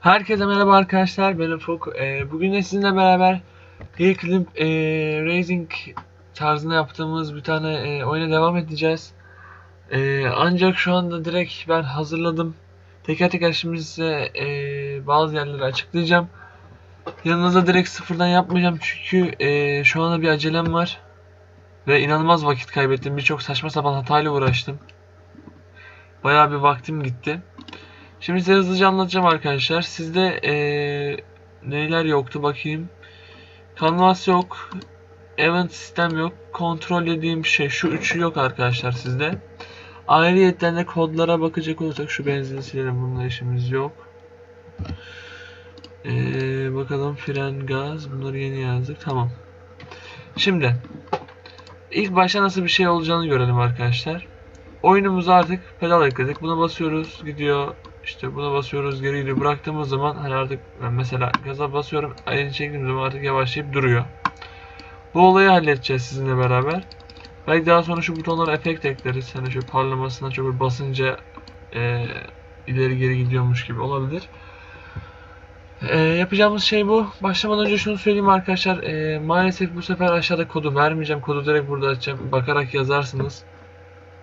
Herkese merhaba arkadaşlar ben Ufuk. Ee, bugün de sizinle beraber Hill Climb e, Racing tarzında yaptığımız bir tane e, oyuna devam edeceğiz. E, ancak şu anda direkt ben hazırladım. Teker teker şimdi size e, bazı yerleri açıklayacağım. Yanınızda direkt sıfırdan yapmayacağım çünkü e, şu anda bir acelem var. Ve inanılmaz vakit kaybettim. Birçok saçma sapan hatayla uğraştım. Bayağı bir vaktim gitti. Şimdi size hızlıca anlatacağım arkadaşlar. Sizde eee neler yoktu bakayım. Canvas yok. Event sistem yok. Kontrol dediğim şey şu üçü yok arkadaşlar sizde. Ayrıyetten de kodlara bakacak olursak şu benzin silelim. Bununla işimiz yok. Eee, bakalım fren, gaz. Bunları yeni yazdık. Tamam. Şimdi ilk başta nasıl bir şey olacağını görelim arkadaşlar. Oyunumuza artık pedal ekledik. Buna basıyoruz. Gidiyor. İşte buna basıyoruz geri gidiyor. Bıraktığımız zaman hani artık mesela gaza basıyorum. Elini çektiğim zaman artık yavaşlayıp duruyor. Bu olayı halledeceğiz sizinle beraber. Belki daha sonra şu butonlara efekt ekleriz. Hani şu parlamasına çok basınca e, ileri geri gidiyormuş gibi olabilir. E, yapacağımız şey bu. Başlamadan önce şunu söyleyeyim arkadaşlar. E, maalesef bu sefer aşağıda kodu vermeyeceğim. Kodu direkt burada açacağım. Bakarak yazarsınız.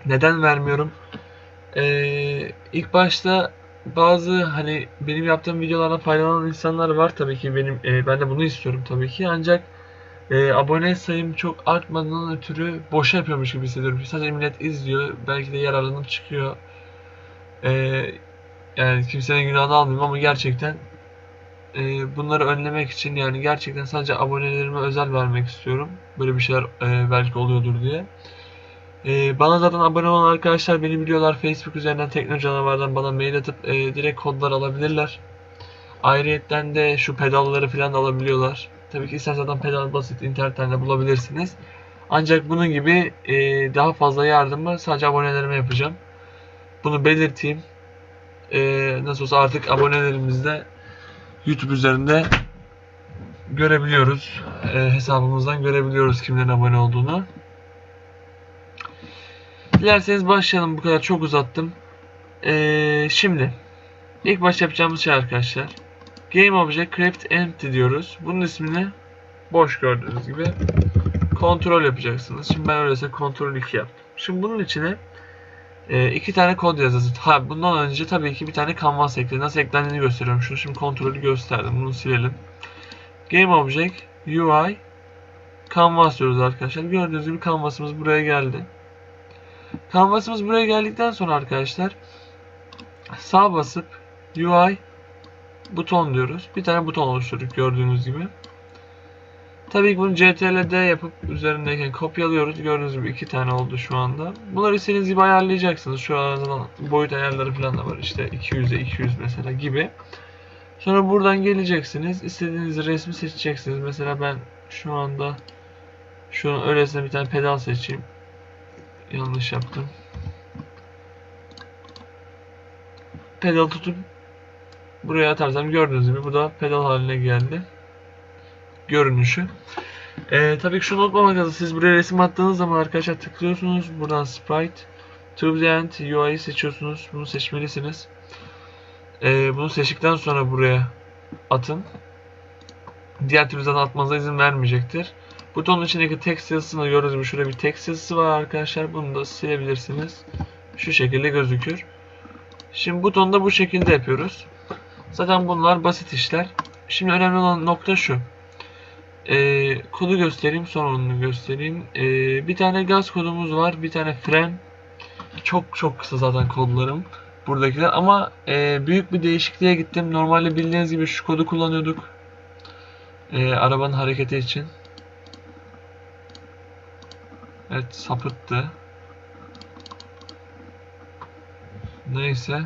Neden vermiyorum? Ee, ilk başta bazı hani benim yaptığım videolardan faydalanan insanlar var tabii ki benim e, ben de bunu istiyorum tabii ki ancak e, abone sayım çok artmadığından ötürü boşa yapıyormuş gibi hissediyorum. Sadece millet izliyor belki de yararlanıp çıkıyor. E, yani kimsenin günahını almayayım ama gerçekten e, bunları önlemek için yani gerçekten sadece abonelerime özel vermek istiyorum. Böyle bir şeyler e, belki oluyordur diye. Ee, bana zaten abone olan arkadaşlar beni biliyorlar. Facebook üzerinden Tekno Canavar'dan bana mail atıp e, direkt kodlar alabilirler. Ayrıyetten de şu pedalları falan alabiliyorlar. Tabii ki isterseniz pedal basit internetten de bulabilirsiniz. Ancak bunun gibi e, daha fazla yardımı sadece abonelerime yapacağım. Bunu belirteyim. E, nasıl olsa artık abonelerimiz de YouTube üzerinde görebiliyoruz. E, hesabımızdan görebiliyoruz kimlerin abone olduğunu. Dilerseniz başlayalım. Bu kadar çok uzattım. Ee, şimdi ilk başta yapacağımız şey arkadaşlar. Game Object Craft Empty diyoruz. Bunun ismini boş gördüğünüz gibi kontrol yapacaksınız. Şimdi ben öyleyse kontrol 2 yaptım. Şimdi bunun içine e, iki tane kod yazacağız. Ha bundan önce tabii ki bir tane canvas ekledim. Nasıl eklendiğini gösteriyorum. Şunu şimdi kontrolü gösterdim. Bunu silelim. Game Object UI Canvas diyoruz arkadaşlar. Gördüğünüz gibi canvasımız buraya geldi. Canvas'ımız buraya geldikten sonra arkadaşlar sağ basıp UI buton diyoruz. Bir tane buton oluşturduk gördüğünüz gibi. Tabii ki bunu CTRL-D yapıp üzerindeyken kopyalıyoruz. Gördüğünüz gibi iki tane oldu şu anda. Bunları istediğiniz gibi ayarlayacaksınız. Şu an boyut ayarları falan da var. İşte 200'e 200 mesela gibi. Sonra buradan geleceksiniz. İstediğiniz resmi seçeceksiniz. Mesela ben şu anda şu öylesine bir tane pedal seçeyim. Yanlış yaptım. Pedal tutup buraya atarsam gördüğünüz gibi bu da pedal haline geldi. Görünüşü. Ee, tabii ki şunu unutmamak lazım. Siz buraya resim attığınız zaman arkadaşlar tıklıyorsunuz. Buradan Sprite. End UI'yi seçiyorsunuz. Bunu seçmelisiniz. Ee, bunu seçtikten sonra buraya atın. Diğer türlü zaten atmanıza izin vermeyecektir. Butonun içindeki text yazısını gördüğünüz gibi şurada bir text yazısı var arkadaşlar. Bunu da silebilirsiniz. Şu şekilde gözükür. Şimdi butonu da bu şekilde yapıyoruz. Zaten bunlar basit işler. Şimdi önemli olan nokta şu. Ee, kodu göstereyim sonra onu göstereyim. Ee, bir tane gaz kodumuz var. Bir tane fren. Çok çok kısa zaten kodlarım. Buradakiler ama e, büyük bir değişikliğe gittim. Normalde bildiğiniz gibi şu kodu kullanıyorduk. E, arabanın hareketi için. Evet sapıttı. Neyse.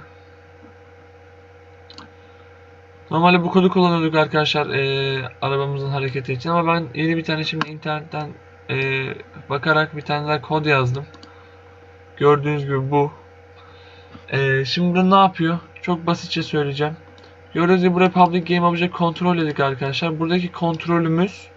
Normalde bu kodu kullanıyorduk arkadaşlar e, arabamızın hareketi için ama ben yeni bir tane şimdi internetten e, bakarak bir tane daha kod yazdım. Gördüğünüz gibi bu. E, şimdi ne yapıyor? Çok basitçe söyleyeceğim. Gördüğünüz gibi buraya Public Game Object Control dedik arkadaşlar. Buradaki kontrolümüz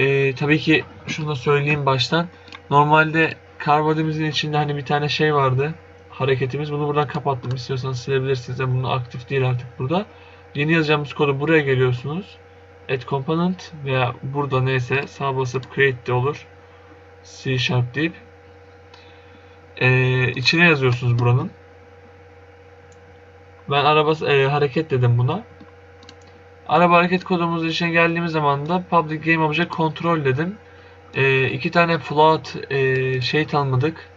ee, tabii ki şunu da söyleyeyim baştan. Normalde karbodimizin içinde hani bir tane şey vardı. hareketimiz. Bunu buradan kapattım. İstiyorsanız silebilirsiniz. Yani bunu aktif değil artık burada. Yeni yazacağımız kodu buraya geliyorsunuz. Add component veya burada neyse sağ basıp create de olur. C sharp deyip ee, içine yazıyorsunuz buranın. Ben araba e, hareket dedim buna. Araba hareket kodumuz için geldiğimiz zaman da public game object control dedim. E, iki tane float e, şey tanımladık.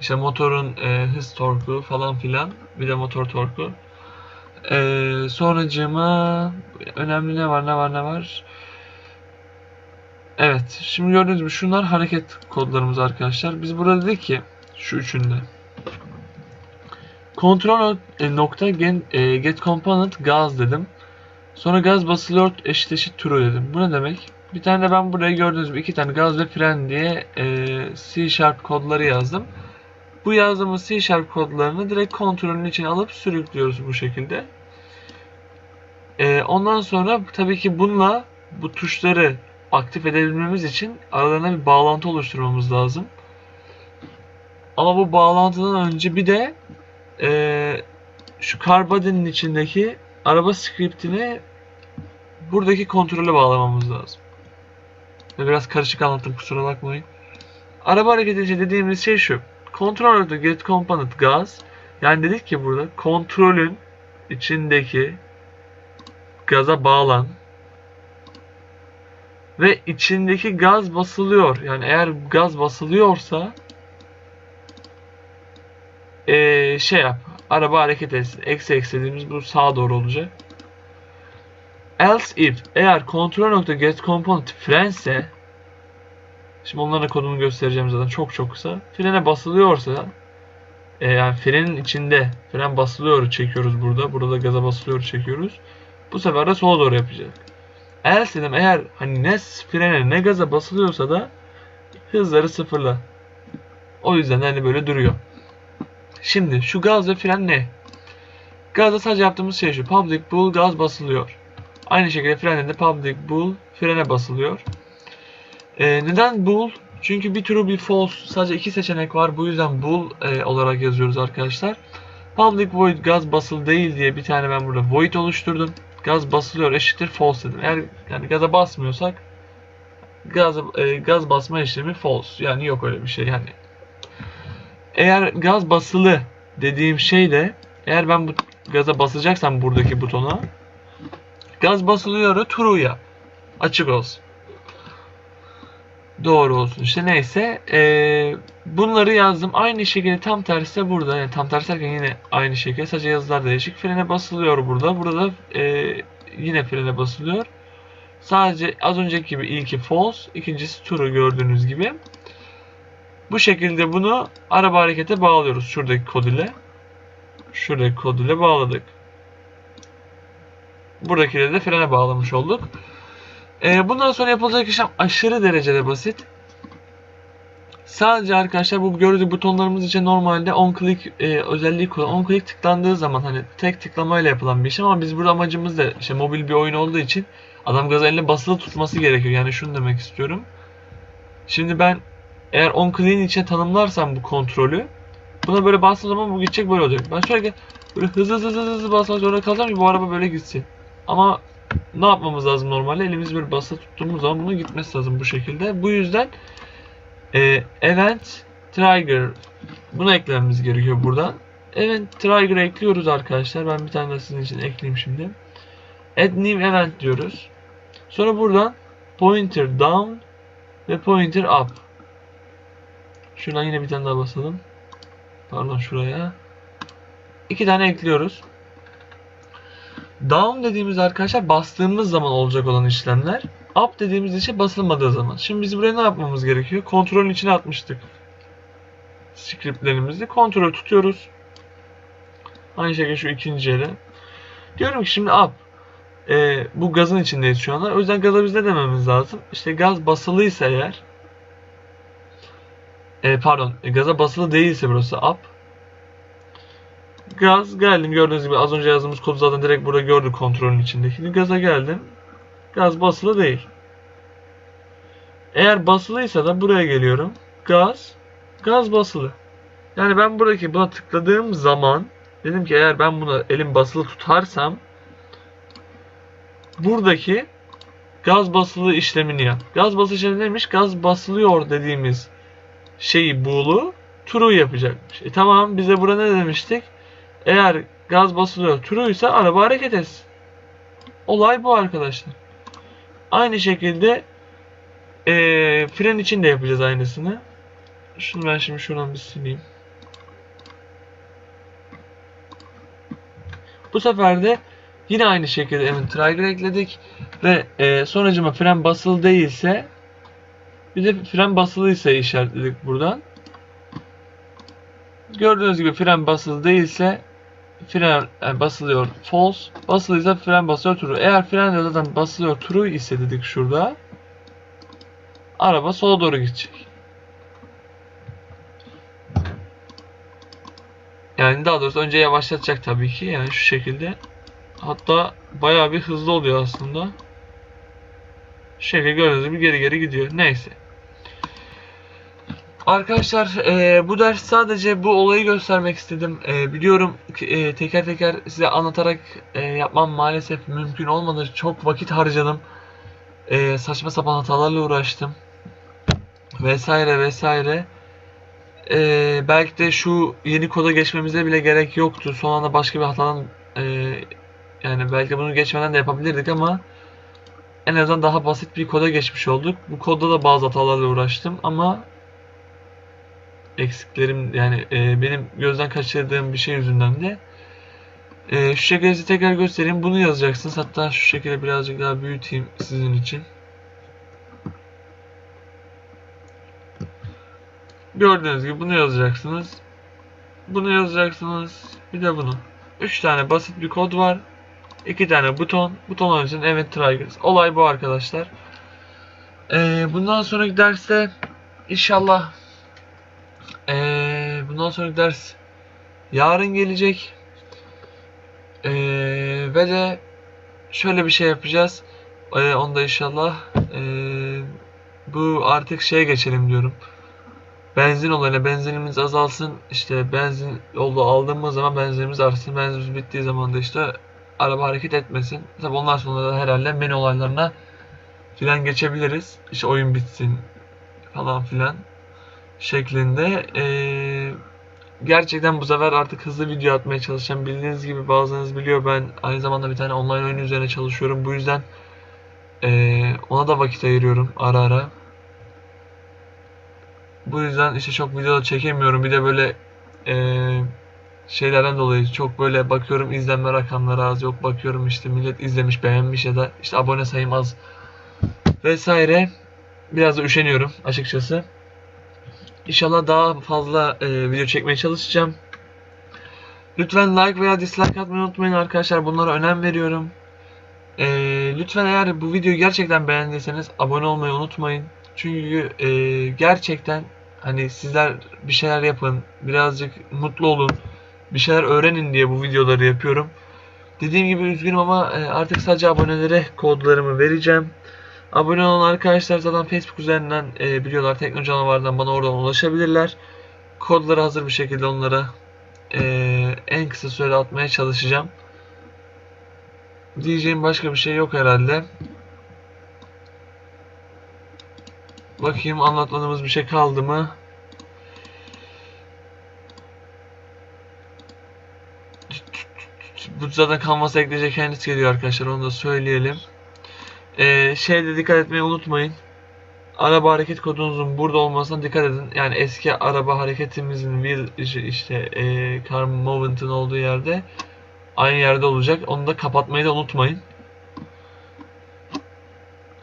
İşte motorun e, hız torku falan filan. Bir de motor torku. E, sonracığıma önemli ne var ne var ne var. Evet. Şimdi gördüğünüz gibi şunlar hareket kodlarımız arkadaşlar. Biz burada dedik ki şu üçünde. Kontrol nokta e, get component gaz dedim. Sonra gaz basılıyor eşit eşit true dedim. Bu ne demek? Bir tane de ben buraya gördüğünüz gibi iki tane gaz ve fren diye e, C Sharp kodları yazdım. Bu yazdığımız C Sharp kodlarını direkt kontrolün içine alıp sürüklüyoruz bu şekilde. E, ondan sonra tabii ki bununla bu tuşları aktif edebilmemiz için aralarına bir bağlantı oluşturmamız lazım. Ama bu bağlantıdan önce bir de e, şu CarBody'nin içindeki araba scriptini buradaki kontrole bağlamamız lazım. Biraz karışık anlattım kusura bakmayın. Araba hareket edici dediğimiz şey şu. Control to get component gaz. Yani dedik ki burada kontrolün içindeki gaza bağlan ve içindeki gaz basılıyor. Yani eğer gaz basılıyorsa ee, şey yap. Araba hareket etsin. Eksi eksi dediğimiz bu sağa doğru olacak. Else if eğer kontrol nokta get component frense şimdi onların kodunu göstereceğim zaten çok çok kısa. Frene basılıyorsa e, yani frenin içinde fren basılıyor çekiyoruz burada. Burada gaza basılıyor çekiyoruz. Bu sefer de sola doğru yapacak. Else dedim eğer hani ne frene ne gaza basılıyorsa da hızları sıfırla. O yüzden hani böyle duruyor. Şimdi şu gaz ve fren ne? Gazda sadece yaptığımız şey şu. Public bull gaz basılıyor. Aynı şekilde frende de public bull frene basılıyor. Ee, neden bull? Çünkü bir true bir false sadece iki seçenek var. Bu yüzden bull e, olarak yazıyoruz arkadaşlar. Public void gaz basılı değil diye bir tane ben burada void oluşturdum. Gaz basılıyor eşittir false dedim. Eğer yani gaza basmıyorsak gaz, e, gaz basma işlemi false. Yani yok öyle bir şey yani. Eğer gaz basılı dediğim şey de eğer ben bu gaza basacaksam buradaki butona gaz basılıyor true yap. Açık olsun. Doğru olsun. İşte neyse. Ee, bunları yazdım. Aynı şekilde tam tersi de burada. Yani tam tersi derken yine aynı şekilde. Sadece yazılar değişik. Frene basılıyor burada. Burada e, yine frene basılıyor. Sadece az önceki gibi ilki false. ikincisi true gördüğünüz gibi. Bu şekilde bunu araba harekete bağlıyoruz. Şuradaki kod ile. Şuradaki kod ile bağladık. Buradakileri de frene bağlamış olduk. Ee, bundan sonra yapılacak işlem aşırı derecede basit. Sadece arkadaşlar bu gördüğünüz butonlarımız için normalde on click e, özelliği kullan. On click tıklandığı zaman hani tek tıklamayla yapılan bir işlem ama biz burada amacımız da işte mobil bir oyun olduğu için adam gaz eline basılı tutması gerekiyor. Yani şunu demek istiyorum. Şimdi ben eğer on click'in içine tanımlarsam bu kontrolü buna böyle bastığım zaman bu gidecek böyle olacak. Ben şöyle böyle hızlı hızlı hızlı hızlı basmak zorunda kalacağım ki bu araba böyle gitsin. Ama ne yapmamız lazım normalde? Elimiz böyle basılı tuttuğumuz zaman bunun gitmesi lazım bu şekilde. Bu yüzden e, event trigger bunu eklememiz gerekiyor buradan. Event trigger ekliyoruz arkadaşlar. Ben bir tane sizin için ekleyeyim şimdi. Add new event diyoruz. Sonra buradan pointer down ve pointer up. Şuradan yine bir tane daha basalım. Pardon şuraya. İki tane ekliyoruz. Down dediğimiz arkadaşlar bastığımız zaman olacak olan işlemler. Up dediğimiz işe basılmadığı zaman. Şimdi biz buraya ne yapmamız gerekiyor? Kontrolün içine atmıştık. Scriptlerimizi. Kontrol tutuyoruz. Aynı şekilde şu ikinci yere. Diyorum ki şimdi up. Ee, bu gazın içindeyiz şu anda. O yüzden gaza biz ne dememiz lazım? İşte gaz basılıysa eğer e, pardon gaza basılı değilse burası up Gaz geldim gördüğünüz gibi az önce yazdığımız kodu zaten direkt burada gördük kontrolün içindeki. Gaza geldim. Gaz basılı değil. Eğer basılıysa da buraya geliyorum. Gaz, gaz basılı. Yani ben buradaki buna tıkladığım zaman dedim ki eğer ben bunu elim basılı tutarsam buradaki gaz basılı işlemini yap. Gaz basılı işlemi neymiş? Gaz basılıyor dediğimiz şeyi buğulu true yapacakmış. E tamam bize burada ne demiştik? Eğer gaz basılıyor true ise araba hareket etsin. Olay bu arkadaşlar. Aynı şekilde eee, fren için de yapacağız aynısını. Şunu ben şimdi şuradan bir sileyim. Bu sefer de yine aynı şekilde event trigger ekledik ve eee sonucuma fren basılı değilse bir de fren basılıysa işaretledik buradan. Gördüğünüz gibi fren basılı değilse fren basılıyor false, basılıysa fren basıyor true. Eğer fren de zaten basılıyor true ise dedik şurada araba sola doğru gidecek. Yani daha doğrusu önce yavaşlatacak tabii ki yani şu şekilde. Hatta bayağı bir hızlı oluyor aslında. Şu şekilde gördüğünüz gibi geri geri gidiyor. Neyse. Arkadaşlar eee, bu ders sadece bu olayı göstermek istedim. Eee, biliyorum eee, teker teker size anlatarak eee, yapmam maalesef mümkün olmadı. Çok vakit harcadım. Eee, saçma sapan hatalarla uğraştım. Vesaire vesaire. Eee, belki de şu yeni koda geçmemize bile gerek yoktu. Son anda başka bir hatadan eee, yani belki bunu geçmeden de yapabilirdik ama en azından daha basit bir koda geçmiş olduk. Bu kodda da bazı hatalarla uğraştım ama eksiklerim yani e, benim gözden kaçırdığım bir şey yüzünden de e, şu şekilde tekrar göstereyim. Bunu yazacaksınız. Hatta şu şekilde birazcık daha büyüteyim sizin için. Gördüğünüz gibi bunu yazacaksınız. Bunu yazacaksınız. Bir de bunu. 3 tane basit bir kod var. 2 tane buton. Butonlar için event triggers. Olay bu arkadaşlar. E, bundan sonraki derste inşallah ee, bundan sonraki ders yarın gelecek. Ee, ve de şöyle bir şey yapacağız. Ee, onu da inşallah ee, bu artık şeye geçelim diyorum. Benzin olayına benzinimiz azalsın. İşte benzin oldu aldığımız zaman benzinimiz artsın. Benzinimiz bittiği zaman da işte araba hareket etmesin. Tabi ondan sonra da herhalde menü olaylarına filan geçebiliriz. İşte oyun bitsin falan filan şeklinde. Ee, gerçekten bu sefer artık hızlı video atmaya çalışacağım. Bildiğiniz gibi bazılarınız biliyor ben aynı zamanda bir tane online oyun üzerine çalışıyorum. Bu yüzden ee, ona da vakit ayırıyorum ara ara. Bu yüzden işte çok video çekemiyorum. Bir de böyle ee, şeylerden dolayı çok böyle bakıyorum izlenme rakamları az yok bakıyorum işte millet izlemiş beğenmiş ya da işte abone sayım az vesaire biraz da üşeniyorum açıkçası. İnşallah daha fazla e, video çekmeye çalışacağım. Lütfen like veya dislike atmayı unutmayın arkadaşlar. Bunlara önem veriyorum. E, lütfen eğer bu videoyu gerçekten beğendiyseniz abone olmayı unutmayın. Çünkü e, gerçekten hani sizler bir şeyler yapın, birazcık mutlu olun, bir şeyler öğrenin diye bu videoları yapıyorum. Dediğim gibi üzgünüm ama e, artık sadece abonelere kodlarımı vereceğim. Abone olan arkadaşlar zaten Facebook üzerinden e, biliyorlar. Tekno canavarından bana oradan ulaşabilirler. Kodları hazır bir şekilde onlara e, en kısa sürede atmaya çalışacağım. Diyeceğim başka bir şey yok herhalde. Bakayım anlatmadığımız bir şey kaldı mı? Bu zaten kanvasa ekleyecek kendisi geliyor arkadaşlar onu da söyleyelim. Ee, şeyde dikkat etmeyi unutmayın. Araba hareket kodunuzun burada olmasına dikkat edin. Yani eski araba hareketimizin bir işte e, car movement'ın olduğu yerde aynı yerde olacak. Onu da kapatmayı da unutmayın.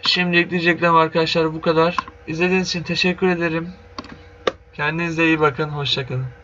Şimdi diyeceklerim arkadaşlar bu kadar. İzlediğiniz için teşekkür ederim. Kendinize iyi bakın. Hoşçakalın.